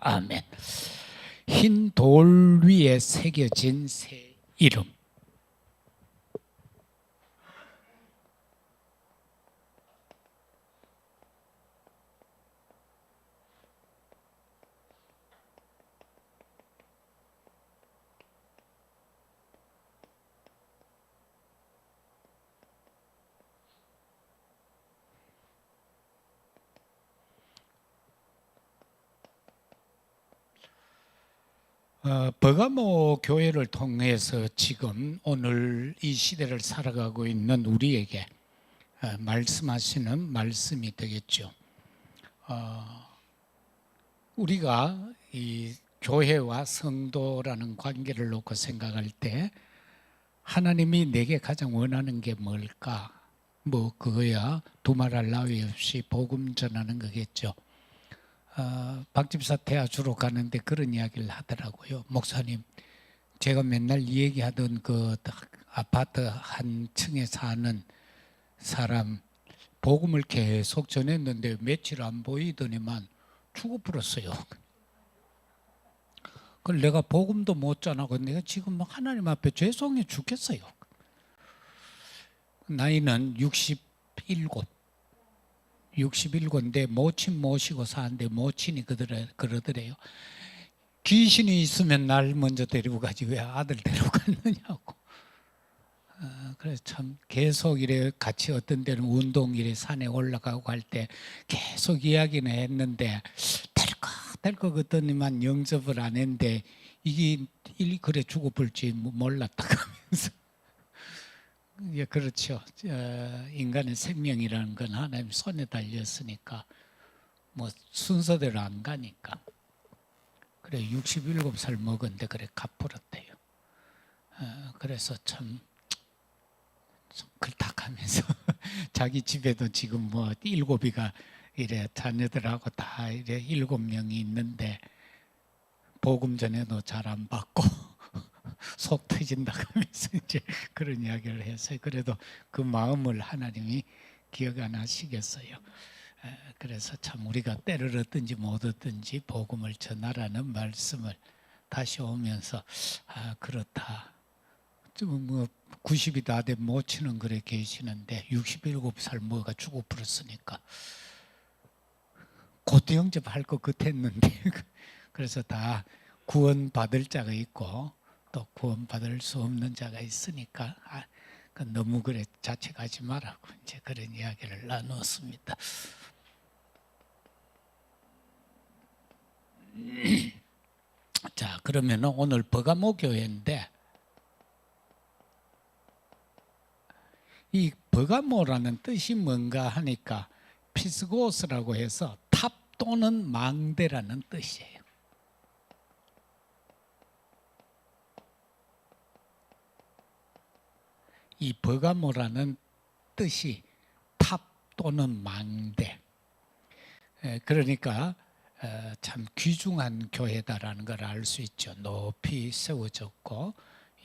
아멘. 흰 돌 위에 새겨진 새 이름. 어, 버가모 교회를 통해서 지금 오늘 이 시대를 살아가고 있는 우리에게 어, 말씀하시는 말씀이 되겠죠. 어, 우리가 이 교회와 성도라는 관계를 놓고 생각할 때 하나님이 내게 가장 원하는 게 뭘까? 뭐 그거야 두말할 나위 없이 복음 전하는 거겠죠. 어, 박 집사 대화 주로 가는데 그런 이야기를 하더라고요. 목사님, 제가 맨날 이 얘기하던 그 아파트 한 층에 사는 사람 복음을 계속 전했는데 며칠 안 보이더니만 죽어버렸어요. 그걸 내가 복음도 못 전하고 내가 지금 막 하나님 앞에 죄송해 죽겠어요. 나이는 67. 61건데 모친 모시고 사는데 모친이 그러더래, 그러더래요. 귀신이 있으면 날 먼저 데리고 가지 왜 아들 데리고 갔느냐고. 어, 그래서 참 계속 이래 같이 어떤 때는 운동 이래 산에 올라가고 할때 계속 이야기는 했는데 될것 같더니만 영접을 안 했는데 이게 일 그래 죽어볼지 몰랐다 하면서 예, 그렇죠. 어, 인간의 생명이라는 건 하나님 손에 달렸으니까 뭐 순서대로 안 가니까. 그래 67살 먹었는데 그래 갚으렸대요. 어, 그래서 참, 참 글딱하면서 자기 집에도 지금 뭐 일곱이가 이래 자녀들하고 다 이래 일곱 명이 있는데 복음 전에도 잘 안 받고 속 터진다 하면서 이제 그런 이야기를 했어요. 그래도 그 마음을 하나님이 기억 안 하시겠어요. 에, 그래서 참 우리가 때를 얻든지 못 얻든지 복음을 전하라는 말씀을 다시 오면서 아 그렇다. 좀뭐 90이 다 된 모친은 그래 계시는데 67살 뭐가 죽어 버렸으니까 곧 영접할 것 같았는데 그래서 다 구원 받을 자가 있고 또 구원받을 수 없는 자가 있으니까 아, 그 너무 그래 자책하지 말라고 이제 그런 이야기를 나누었습니다. 자 그러면 오늘 버가모 교회인데 이 버가모라는 뜻이 뭔가 하니까 피스고스라고 해서 탑 또는 망대라는 뜻이에요. 이 버가모라는 뜻이 탑 또는 망대. 에, 그러니까 어, 참 귀중한 교회다라는 걸 알 수 있죠. 높이 세워졌고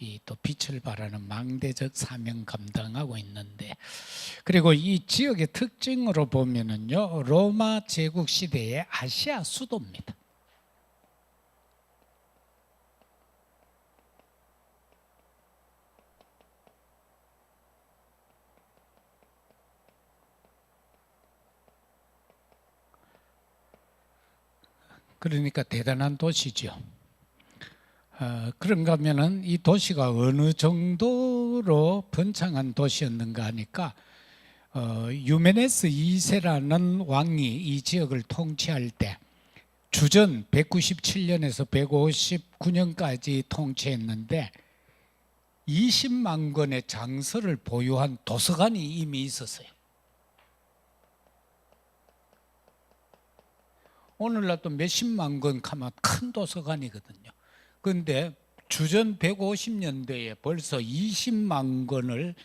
이 또 빛을 발하는 망대적 사명 감당하고 있는데 그리고 이 지역의 특징으로 보면은요 로마 제국 시대의 아시아 수도입니다. 그러니까 대단한 도시죠. 어, 그런가 하면은 이 도시가 어느 정도로 번창한 도시였는가 하니까 어, 유메네스 2세라는 왕이 이 지역을 통치할 때 주전 197년에서 159년까지 통치했는데 20만 권의 장서를 보유한 도서관이 이미 있었어요. 오늘날 또 몇십만 권 가면 큰 도서관이거든요. 그런데 주전 150년대에 벌써 20만 권을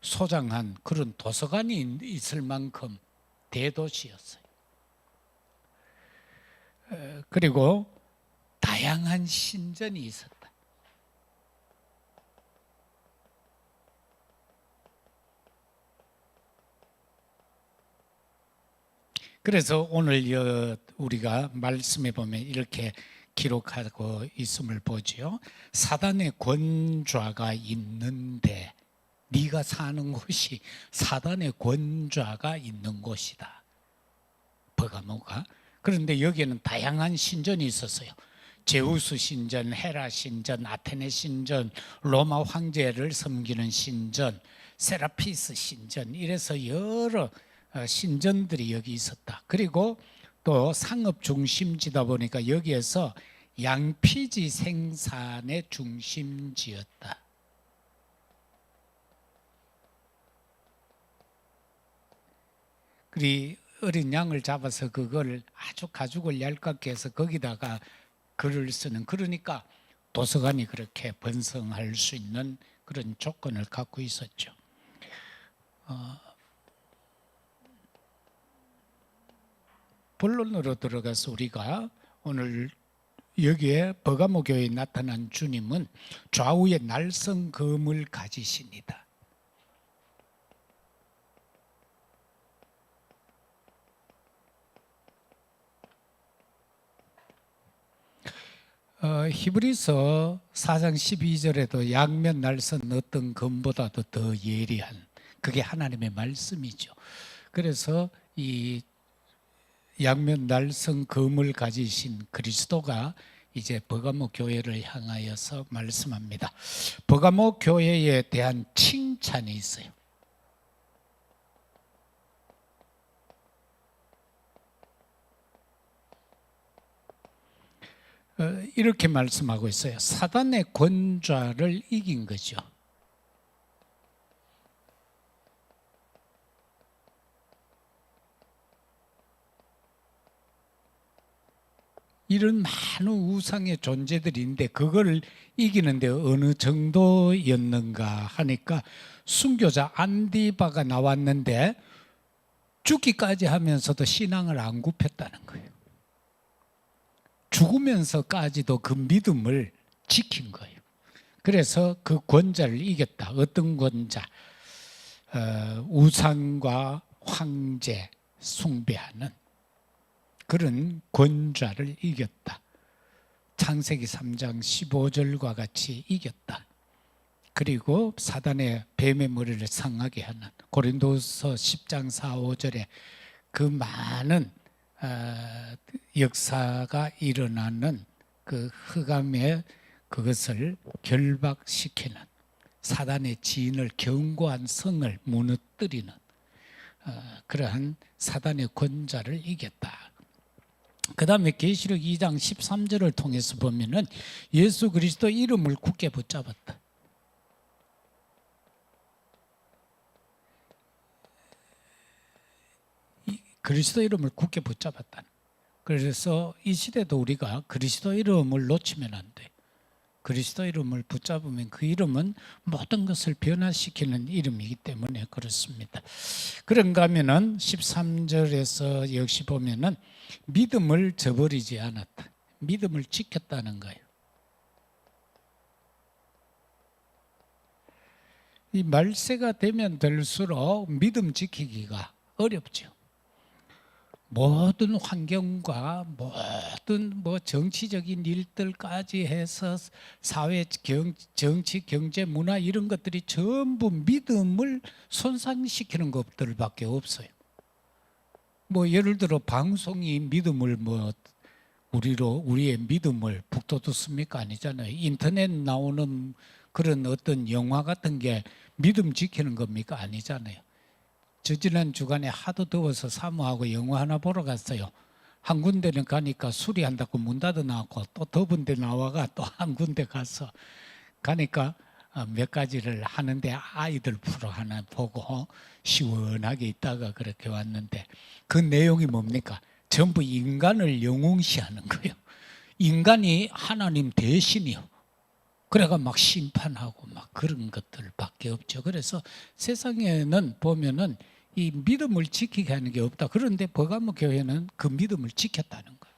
소장한 그런 도서관이 있을 만큼 대도시였어요. 그리고 다양한 신전이 있었다. 그래서 오늘 여- 우리가 말씀에 보면 이렇게 기록하고 있음을 보지요. 사단의 권좌가 있는데 네가 사는 곳이 사단의 권좌가 있는 곳이다. 버가모가 그런데 여기에는 다양한 신전이 있었어요. 제우스 신전, 헤라 신전, 아테네 신전, 로마 황제를 섬기는 신전, 세라피스 신전 이래서 여러 어, 신전들이 여기 있었다. 그리고 또 상업 중심지다 보니까 여기에서 양피지 생산의 중심지였다. 그리 어린 양을 잡아서 그걸 아주 가죽을 얇게 해서 거기다가 글을 쓰는 그러니까 도서관이 그렇게 번성할 수 있는 그런 조건을 갖고 있었죠. 어, 본론으로 들어가서 우리가 오늘 여기에 버가모 교회에 나타난 주님은 좌우에 날성검을 가지십니다. 어, 히브리서 4장 12절에도 양면 날선 어떤 검보다도 더 예리한 그게 하나님의 말씀이죠. 그래서 이 양면 날선 검을 가지신 그리스도가 이제 버가모 교회를 향하여서 말씀합니다. 버가모 교회에 대한 칭찬이 있어요. 어, 이렇게 말씀하고 있어요. 사단의 권좌를 이긴 거죠. 이런 많은 우상의 존재들이 있는데 그걸 이기는데 어느 정도였는가 하니까 순교자 안디바가 나왔는데 죽기까지 하면서도 신앙을 안 굽혔다는 거예요. 죽으면서까지도 그 믿음을 지킨 거예요. 그래서 그 권자를 이겼다. 어떤 권자? 어, 우상과 황제 숭배하는 그런 권좌를 이겼다. 창세기 3장 15절과 같이 이겼다. 그리고 사단의 뱀의 머리를 상하게 하는 고린도서 10장 4, 5절에 그 많은 어, 역사가 일어나는 그 흑암의 그것을 결박시키는 사단의 지인을 견고한 성을 무너뜨리는 어, 그러한 사단의 권자를 이겼다. 그 다음에 계시록 2장 13절을 통해서 보면은 예수 그리스도 이름을 굳게 붙잡았다. 이 그리스도 이름을 굳게 붙잡았다. 그래서 이 시대도 우리가 그리스도 이름을 놓치면 안 돼. 그리스도 이름을 붙잡으면 그 이름은 모든 것을 변화시키는 이름이기 때문에 그렇습니다. 그런가 하면은 13절에서 역시 보면은 믿음을 저버리지 않았다. 믿음을 지켰다는 거예요. 이 말세가 되면 될수록 믿음 지키기가 어렵죠. 모든 환경과 모든 뭐 정치적인 일들까지 해서 사회 경, 정치 경제 문화 이런 것들이 전부 믿음을 손상시키는 것들밖에 없어요. 뭐 예를 들어 방송이 믿음을 뭐 우리로 우리의 믿음을 북돋습니까 아니잖아요. 인터넷 나오는 그런 어떤 영화 같은 게 믿음 지키는 겁니까 아니잖아요. 저 지난 주간에 하도 더워서 사모하고 영화 하나 보러 갔어요. 한 군데는 가니까 수리한다고 문 닫아 놨고 또 더운 데 나와가 또 한 군데 가서 가니까 어, 몇 가지를 하는데 아이들 프로 하나 보고 시원하게 있다가 그렇게 왔는데 그 내용이 뭡니까? 전부 인간을 영웅시하는 거예요. 인간이 하나님 대신이요. 그래가 막 심판하고 막 그런 것들밖에 없죠. 그래서 세상에는 보면은 이 믿음을 지키게 하는 게 없다. 그런데 버가모 교회는 그 믿음을 지켰다는 거예요.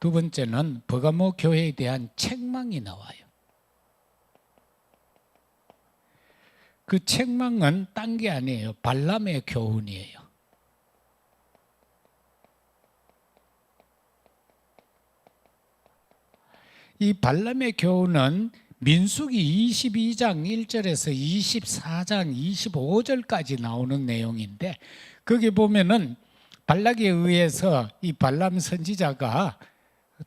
두 번째는 버가모 교회에 대한 책망이 나와요. 그 책망은 딴 게 아니에요. 발람의 교훈이에요. 이 발람의 교훈은 민수기 22장 1절에서 24장 25절까지 나오는 내용인데 거기 보면은 발락에 의해서 이 발람 선지자가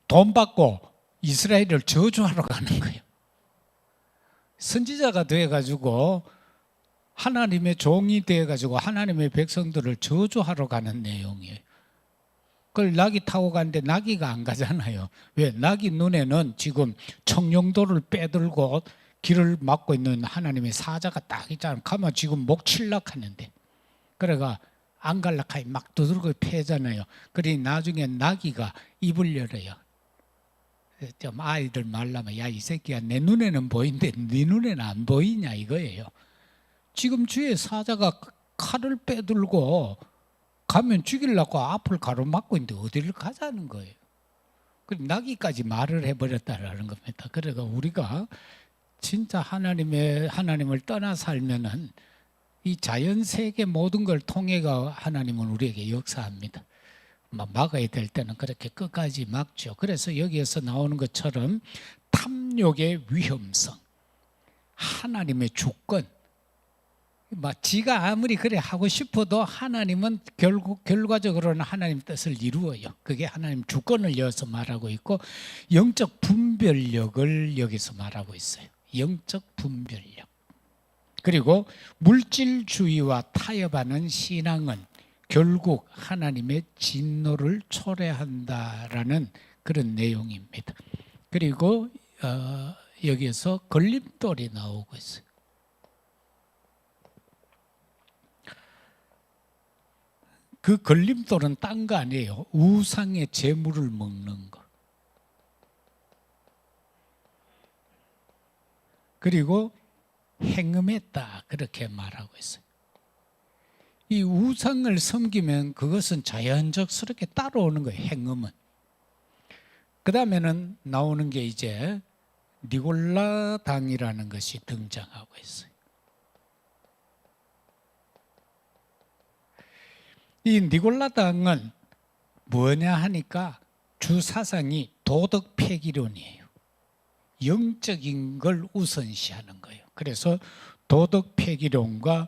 돈 받고 이스라엘을 저주하러 가는 거예요. 선지자가 돼 가지고 하나님의 종이 돼 가지고 하나님의 백성들을 저주하러 가는 내용이에요. 그걸 낙이 타고 가는데 낙이가 안 가잖아요. 왜? 낙이 눈에는 지금 청룡도를 빼들고 길을 막고 있는 하나님의 사자가 딱 있잖아요. 가면 지금 목 칠락하는데. 그래가 안 갈락하니 막 두들겨 패잖아요. 그러니 나중에 나귀가 입을 열어요. 좀 아이들 말라면 야 이 새끼야 내 눈에는 보이는데 네 눈에는 안 보이냐 이거예요. 지금 주의 사자가 칼을 빼들고 가면 죽이려고 앞을 가로막고 있는데 어디를 가자는 거예요. 그 나기까지 말을 해버렸다라는 겁니다. 그래가 우리가 진짜 하나님의 하나님을 떠나 살면은 이 자연 세계 모든 걸 통해가 하나님은 우리에게 역사합니다. 막 막아야 될 때는 그렇게 끝까지 막죠. 그래서 여기에서 나오는 것처럼 탐욕의 위험성, 하나님의 주권, 막 지가 아무리 그래 하고 싶어도 하나님은 결국 결과적으로는 하나님 뜻을 이루어요. 그게 하나님 주권을 이어서 말하고 있고 영적 분별력을 여기서 말하고 있어요. 영적 분별력. 그리고 물질주의와 타협하는 신앙은 결국 하나님의 진노를 초래한다라는 그런 내용입니다. 그리고 어, 여기에서 걸림돌이 나오고 있어요. 그 걸림돌은 딴 거 아니에요. 우상의 재물을 먹는 거. 그리고 행음했다 그렇게 말하고 있어요. 이 우상을 섬기면 그것은 자연적스럽게 따라오는 거예요. 행음은. 그 다음에는 나오는 게 이제 니골라 당이라는 것이 등장하고 있어요. 이 니골라 당은 뭐냐 하니까 주 사상이 도덕 폐기론이에요. 영적인 걸 우선시하는 거예요. 그래서 도덕 폐기론과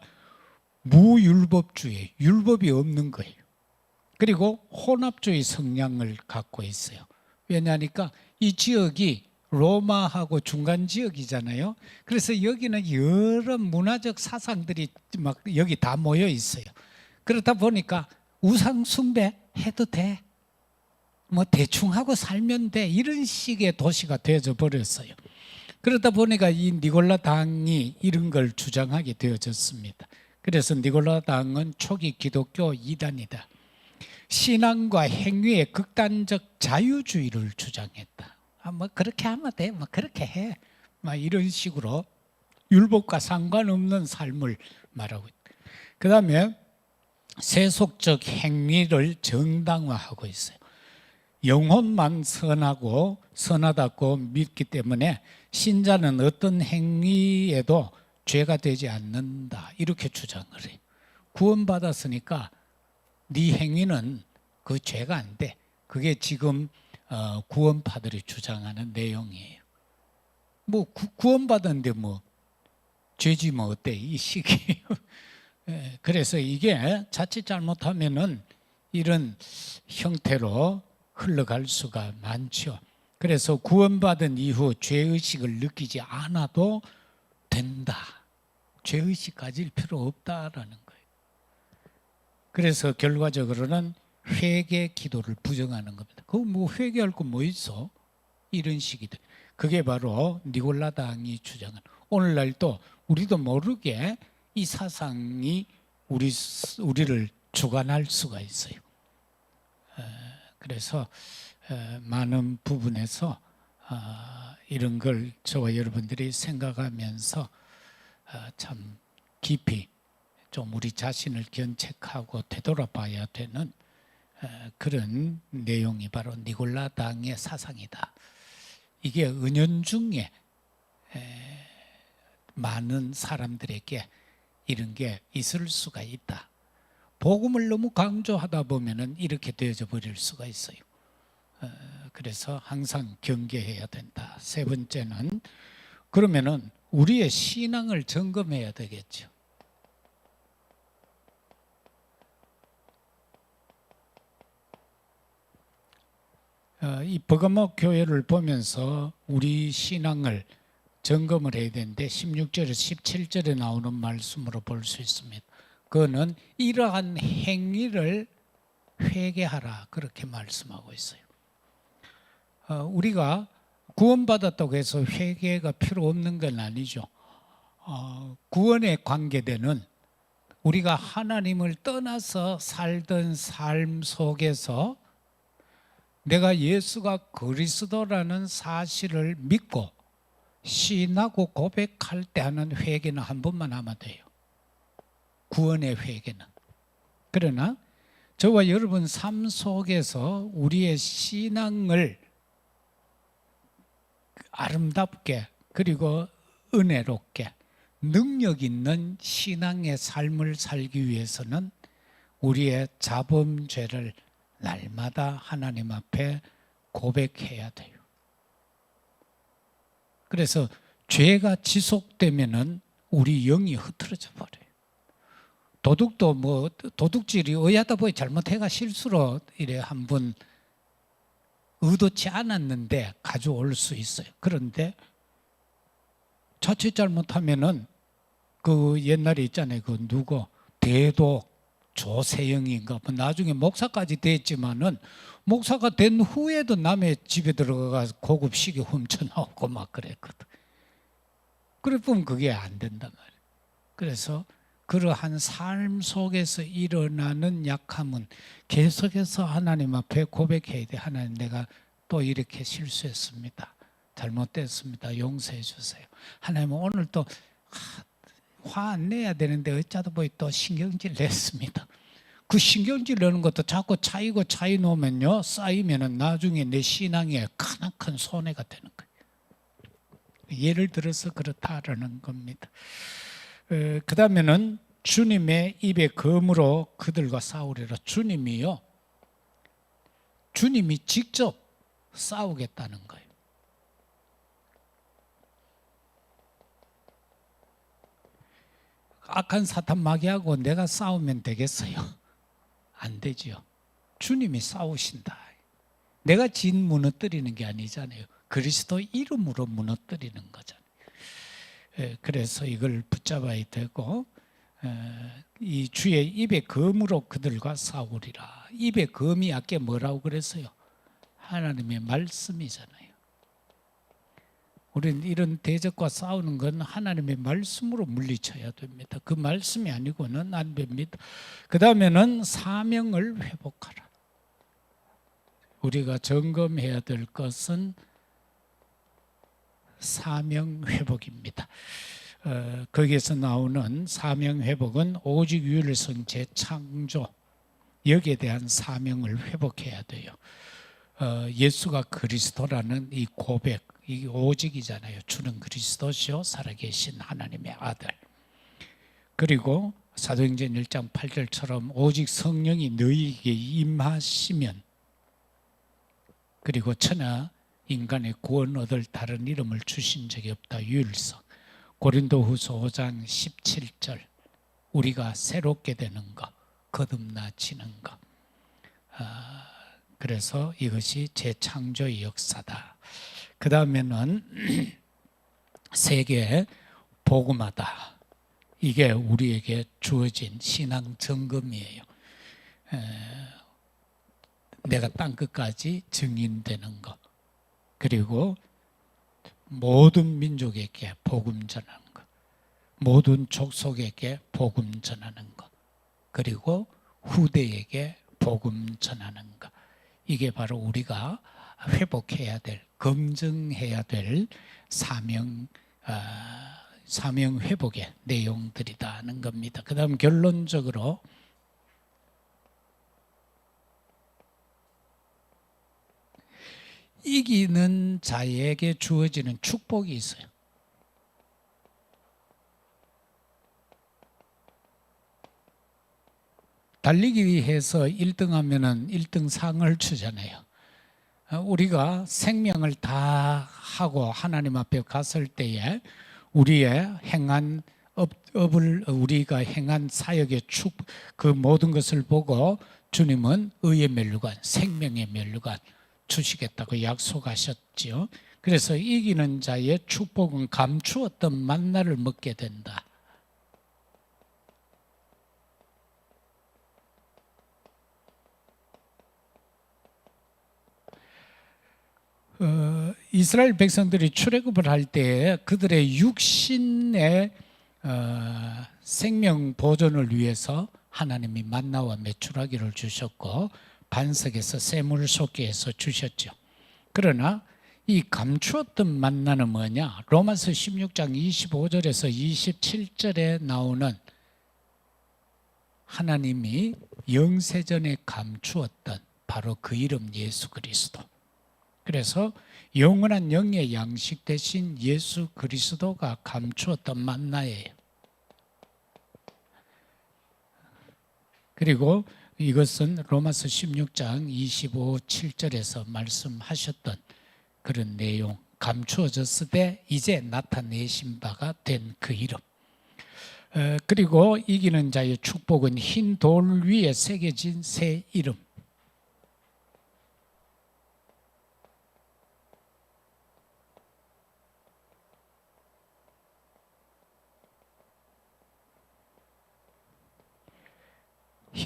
무율법주의, 율법이 없는 거예요. 그리고 혼합주의 성향을 갖고 있어요. 왜냐하니까 이 지역이 로마하고 중간 지역이잖아요. 그래서 여기는 여러 문화적 사상들이 막 여기 다 모여 있어요. 그러다 보니까 우상 숭배 해도 돼. 뭐 대충 하고 살면 돼. 이런 식의 도시가 되어져 버렸어요. 그러다 보니까 이 니골라 당이 이런 걸 주장하게 되어졌습니다. 그래서 니골라 당은 초기 기독교 이단이다. 신앙과 행위의 극단적 자유주의를 주장했다. 아, 뭐 그렇게 하면 돼. 뭐 그렇게 해. 막 이런 식으로 율법과 상관없는 삶을 말하고 있다. 그 다음에 세속적 행위를 정당화하고 있어요. 영혼만 선하고 선하다고 믿기 때문에 신자는 어떤 행위에도 죄가 되지 않는다 이렇게 주장을 해요. 구원받았으니까 네 행위는 그 죄가 안 돼. 그게 지금 어, 구원파들이 주장하는 내용이에요. 뭐 구, 구원받았는데 뭐 죄지 뭐 어때 이. 예, 그래서 이게 자칫 잘못하면은 이런 형태로 흘러갈 수가 많죠. 그래서 구원받은 이후 죄의식을 느끼지 않아도 된다. 죄의식 가질 필요 없다라는 거예요. 그래서 결과적으로는 회개 기도를 부정하는 겁니다. 그뭐 회개할 거 뭐 있어? 이런 식이들. 그게 바로 니골라 당이 주장하는. 오늘날 또 우리도 모르게 이 사상이 우리 우리를 주관할 수가 있어요. 그래서 많은 부분에서 아, 이런 걸 저와 여러분들이 생각하면서 아, 참 깊이 좀 우리 자신을 견책하고 되돌아봐야 되는 그런 내용이 바로 니골라 당의 사상이다. 이게 은연중에 많은 사람들에게 이런 게 있을 수가 있다. 복음을 너무 강조하다 보면은 이렇게 되어져 버릴 수가 있어요. 어, 그래서 항상 경계해야 된다. 세 번째는 그러면은 우리의 신앙을 점검해야 되겠죠. 어, 이 버가모 교회를 보면서 우리 신앙을 점검을 해야 되는데 16절에 17절에 나오는 말씀으로 볼 수 있습니다. 그거는 이러한 행위를 회개하라 그렇게 말씀하고 있어요. 어, 우리가 구원받았다고 해서 회개가 필요 없는 건 아니죠. 어, 구원에 관계되는 우리가 하나님을 떠나서 살던 삶 속에서 내가 예수가 그리스도라는 사실을 믿고 신하고 고백할 때 하는 회개는 한 번만 하면 돼요. 구원의 회개는. 그러나 저와 여러분 삶 속에서 우리의 신앙을 아름답게 그리고 은혜롭게 능력 있는 신앙의 삶을 살기 위해서는 우리의 자범죄를 날마다 하나님 앞에 고백해야 돼요. 그래서 죄가 지속되면은 우리 영이 흐트러져 버려요. 도둑도 뭐 도둑질이 의하다 보니 잘못해가 실수로 이래 한 번 의도치 않았는데 가져올 수 있어요. 그런데 자칫 잘못하면은 그 옛날에 있잖아요. 그 누구 대독 조세영인가 뭐 나중에 목사까지 됐지만은 목사가 된 후에도 남의 집에 들어가 고급 시계 훔쳐 나오고 막 그랬거든. 그래 보면 그게 안 된단 말이에요. 그래서 그러한 삶 속에서 일어나는 약함은 계속해서 하나님 앞에 고백해야 돼. 하나님 내가 또 이렇게 실수했습니다. 잘못됐습니다. 용서해 주세요. 하나님 오늘 또 화 안 내야 되는데 어쩌다 보니 또 신경질 냈습니다. 그 신경질 내는 것도 자꾸 차이고 차이 놓으면요 쌓이면은 나중에 내 신앙에 크나큰 손해가 되는 거예요. 예를 들어서 그렇다라는 겁니다. 그 다음에는 주님의 입의 검으로 그들과 싸우리라. 주님이요. 주님이 직접 싸우겠다는 거예요. 악한 사탄 마귀하고 내가 싸우면 되겠어요? 안 되지요. 주님이 싸우신다. 내가 진 무너뜨리는 게 아니잖아요. 그리스도 이름으로 무너뜨리는 거잖아요. 예, 그래서 이걸 붙잡아야 되고 이 주의 입의 검으로 그들과 싸우리라. 입의 검이 아까 뭐라고 그랬어요? 하나님의 말씀이잖아요. 우리는 이런 대적과 싸우는 건 하나님의 말씀으로 물리쳐야 됩니다. 그 말씀이 아니고는 안 됩니다. 그 다음에는 사명을 회복하라. 우리가 점검해야 될 것은 사명 회복입니다. 어, 거기에서 나오는 사명 회복은 오직 유일성 재창조 여기에 대한 사명을 회복해야 돼요. 어, 예수가 그리스도라는 이 고백, 이 오직이잖아요. 주는 그리스도시요 살아계신 하나님의 아들. 그리고 사도행전 1장 8절처럼 오직 성령이 너희에게 임하시면 그리고 천하 인간의 구원 얻을 다른 이름을 주신 적이 없다. 유일성. 고린도후서 5장 17절. 우리가 새롭게 되는 것, 거듭나지는 것. 아, 그래서 이것이 재창조의 역사다. 그 다음에는 세계 복음하다. 이게 우리에게 주어진 신앙 점검이에요. 내가 땅 끝까지 증인되는 것. 그리고 모든 민족에게 복음 전하는 것. 모든 족속에게 복음 전하는 것. 그리고 후대에게 복음 전하는 것. 이게 바로 우리가 회복해야 될, 검증해야 될 사명, 어, 사명 회복의 내용들이다 하는 겁니다. 그 다음 결론적으로 이기는 자에게 주어지는 축복이 있어요. 달리기 위해서 1등 하면은 1등 상을 주잖아요. 어, 우리가 생명을 다 하고 하나님 앞에 갔을 때에 우리의 행한 업, 업을 우리가 행한 사역의 축 그 모든 것을 보고 주님은 의의 멸류관, 생명의 멸류관 주시겠다고 약속하셨지요. 그래서 이기는 자의 축복은 감추었던 만나를 먹게 된다. 어, 이스라엘 백성들이 출애굽을 할 때 그들의 육신의 어, 생명 보존을 위해서 하나님이 만나와 메추라기를 주셨고 반석에서 샘물 속에서 주셨죠. 그러나 이 감추었던 만나는 뭐냐? 로마서 16장 25절에서 27절에 나오는 하나님이 영세전에 감추었던 바로 그 이름 예수 그리스도. 그래서 영원한 영의 양식 대신 예수 그리스도가 감추었던 만나예요. 그리고 이것은 로마서 16장 25, 7절에서 말씀하셨던 그런 내용 감추어졌을 때 이제 나타내신 바가 된 그 이름. 어, 그리고 이기는 자의 축복은 흰 돌 위에 새겨진 새 이름.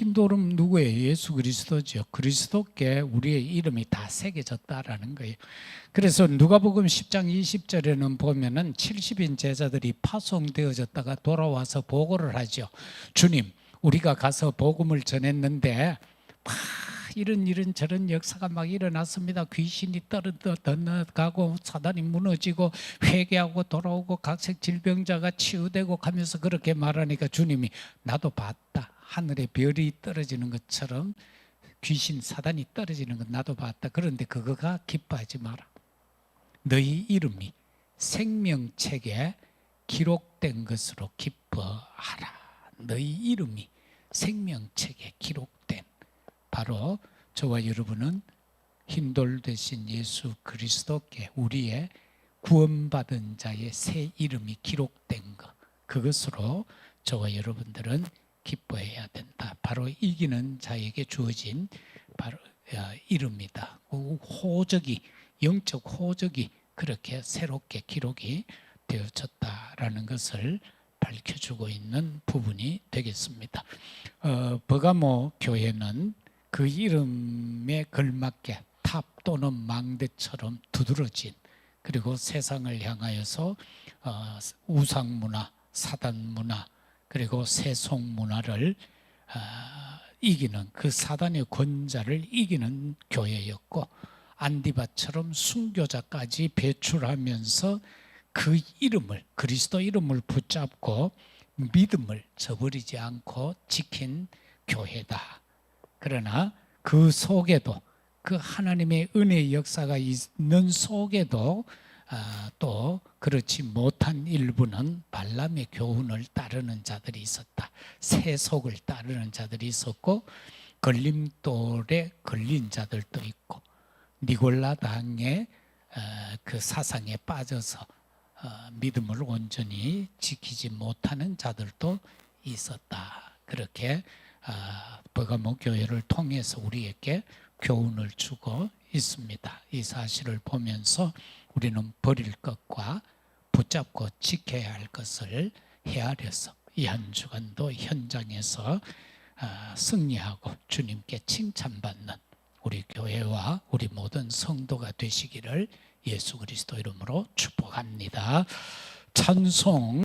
흰돌은 누구예요? 예수 그리스도죠. 그리스도께 우리의 이름이 다 새겨졌다라는 거예요. 그래서 누가복음 10장 20절에는 보면은 70인 제자들이 파송되어졌다가 돌아와서 보고를 하죠. 주님, 우리가 가서 복음을 전했는데 막 이런 이런 저런 역사가 막 일어났습니다. 귀신이 떠나가고 사단이 무너지고 회개하고 돌아오고 각색 질병자가 치유되고 가면서 그렇게 말하니까 주님이 나도 봤다. 하늘에 별이 떨어지는 것처럼 귀신 사단이 떨어지는 건 나도 봤다. 그런데 그거가 기뻐하지 마라. 너희 이름이 생명책에 기록된 것으로 기뻐하라. 너희 이름이 생명책에 기록된 바로 저와 여러분은 흰돌 대신 예수 그리스도께 우리의 구원받은 자의 새 이름이 기록된 것 그것으로 저와 여러분들은 기뻐해야 된다. 바로 이기는 자에게 주어진 바로 어, 이름이다. 그 호적이 영적 호적이 그렇게 새롭게 기록이 되어졌다라는 것을 밝혀주고 있는 부분이 되겠습니다. 어, 버가모 교회는 그 이름에 걸맞게 탑 또는 망대처럼 두드러진 그리고 세상을 향하여서 어, 우상 문화, 사단 문화, 그리고 세속 문화를 아, 이기는 그 사단의 권자를 이기는 교회였고 안디바처럼 순교자까지 배출하면서 그 이름을 그리스도 이름을 붙잡고 믿음을 저버리지 않고 지킨 교회다. 그러나 그 속에도 그 하나님의 은혜의 역사가 있는 속에도 아, 또 그렇지 못한 일부는 발람의 교훈을 따르는 자들이 있었다. 세속을 따르는 자들이 있었고 걸림돌에 걸린 자들도 있고 니골라 당의 어, 그 사상에 빠져서 어, 믿음을 온전히 지키지 못하는 자들도 있었다. 그렇게 아, 버가모 교회를 통해서 우리에게 교훈을 주고 있습니다. 이 사실을 보면서 우리는 버릴 것과 붙잡고 지켜야 할 것을 헤아려서 이 한 주간도 현장에서 아, 승리하고 주님께 칭찬받는 우리 교회와 우리 모든 성도가 되시기를 예수 그리스도 이름으로 축복합니다. 찬송